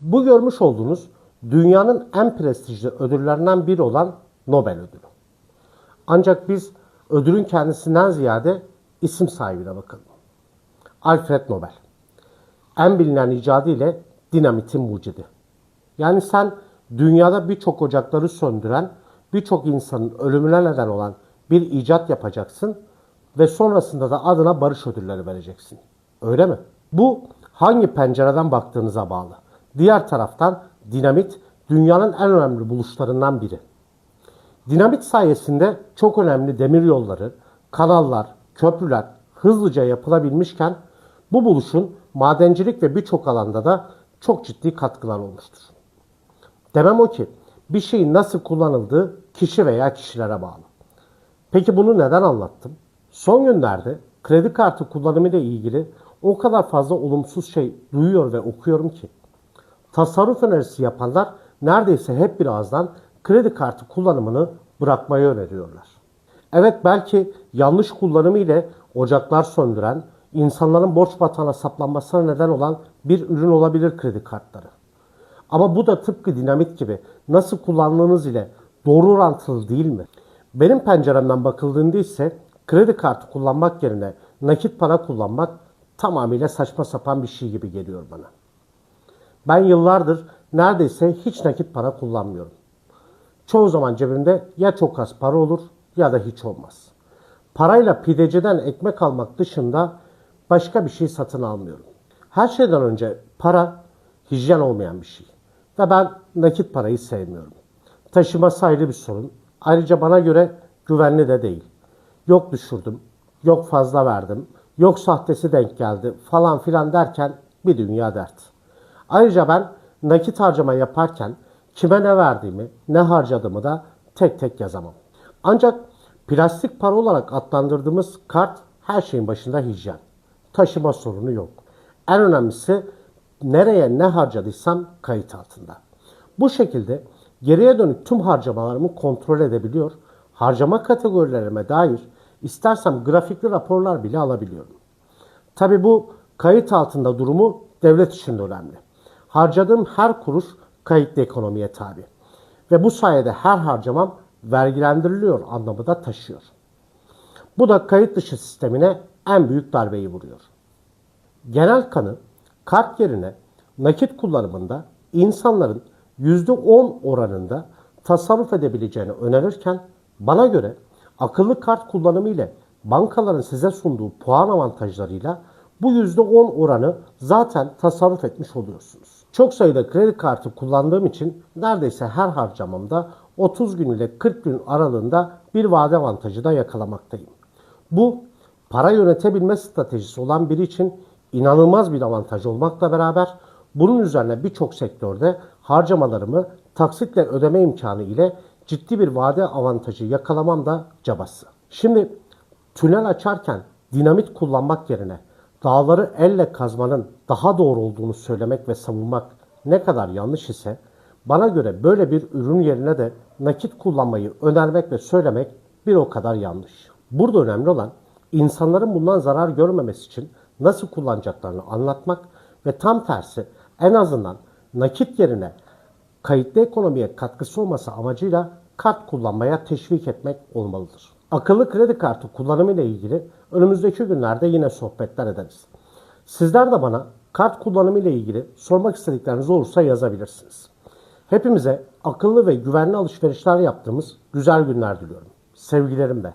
Bu görmüş olduğunuz dünyanın en prestijli ödüllerinden biri olan Nobel ödülü. Ancak biz ödülün kendisinden ziyade isim sahibine bakalım. Alfred Nobel. En bilinen icadı ile dinamitin mucidi. Yani sen dünyada birçok ocakları söndüren, birçok insanın ölümüne neden olan bir icat yapacaksın ve sonrasında da adına barış ödülleri vereceksin. Öyle mi? Bu hangi pencereden baktığınıza bağlı. Diğer taraftan dinamit dünyanın en önemli buluşlarından biri. Dinamit sayesinde çok önemli demir yolları, kanallar, köprüler hızlıca yapılabilmişken bu buluşun madencilik ve birçok alanda da çok ciddi katkılar olmuştur. Demem o ki bir şeyin nasıl kullanıldığı kişi veya kişilere bağlı. Peki bunu neden anlattım? Son günlerde kredi kartı kullanımı ile ilgili o kadar fazla olumsuz şey duyuyor ve okuyorum ki tasarruf önerisi yapanlar neredeyse hep bir ağızdan kredi kartı kullanımını bırakmayı öneriyorlar. Evet belki yanlış kullanımı ile ocaklar söndüren, insanların borç batağına saplanmasına neden olan bir ürün olabilir kredi kartları. Ama bu da tıpkı dinamit gibi nasıl kullandığınız ile doğru orantılı değil mi? Benim penceremden bakıldığında ise kredi kartı kullanmak yerine nakit para kullanmak tamamıyla saçma sapan bir şey gibi geliyor bana. Ben yıllardır neredeyse hiç nakit para kullanmıyorum. Çoğu zaman cebimde ya çok az para olur ya da hiç olmaz. Parayla pideciden ekmek almak dışında başka bir şey satın almıyorum. Her şeyden önce para hijyen olmayan bir şey. Ve ben nakit parayı sevmiyorum. Taşıması ayrı bir sorun. Ayrıca bana göre güvenli de değil. Yok düşürdüm, yok fazla verdim, yok sahtesi denk geldi falan filan derken bir dünya dert. Ayrıca ben nakit harcama yaparken kime ne verdiğimi, ne harcadığımı da tek tek yazamam. Ancak plastik para olarak adlandırdığımız kart her şeyin başında hijyen. Taşıma sorunu yok. En önemlisi nereye ne harcadıysam kayıt altında. Bu şekilde geriye dönük tüm harcamalarımı kontrol edebiliyor, harcama kategorilerime dair istersem grafikli raporlar bile alabiliyorum. Tabi bu kayıt altında durumu devlet için de önemli. Harcadığım her kuruş kayıtlı ekonomiye tabi. Ve bu sayede her harcamam vergilendiriliyor anlamı da taşıyor. Bu da kayıt dışı sistemine en büyük darbeyi vuruyor. Genel kanı kart yerine nakit kullanımında insanların %10 oranında tasarruf edebileceğini önerirken bana göre akıllı kart kullanımı ile bankaların size sunduğu puan avantajlarıyla bu %10 oranı zaten tasarruf etmiş oluyorsunuz. Çok sayıda kredi kartı kullandığım için neredeyse her harcamamda 30 gün ile 40 gün aralığında bir vade avantajı da yakalamaktayım. Bu para yönetebilme stratejisi olan biri için inanılmaz bir avantaj olmakla beraber bunun üzerine birçok sektörde harcamalarımı taksitle ödeme imkanı ile ciddi bir vade avantajı yakalamam da cabası. Şimdi tünel açarken dinamit kullanmak yerine dağları elle kazmanın daha doğru olduğunu söylemek ve savunmak ne kadar yanlış ise bana göre böyle bir ürün yerine de nakit kullanmayı önermek ve söylemek bir o kadar yanlış. Burada önemli olan insanların bundan zarar görmemesi için nasıl kullanacaklarını anlatmak ve tam tersi en azından nakit yerine kayıtlı ekonomiye katkısı olması amacıyla kart kullanmaya teşvik etmek olmalıdır. Akıllı kredi kartı kullanımı ile ilgili önümüzdeki günlerde yine sohbetler ederiz. Sizler de bana kart kullanımı ile ilgili sormak istedikleriniz olursa yazabilirsiniz. Hepimize akıllı ve güvenli alışverişler yaptığımız güzel günler diliyorum. Sevgilerimle.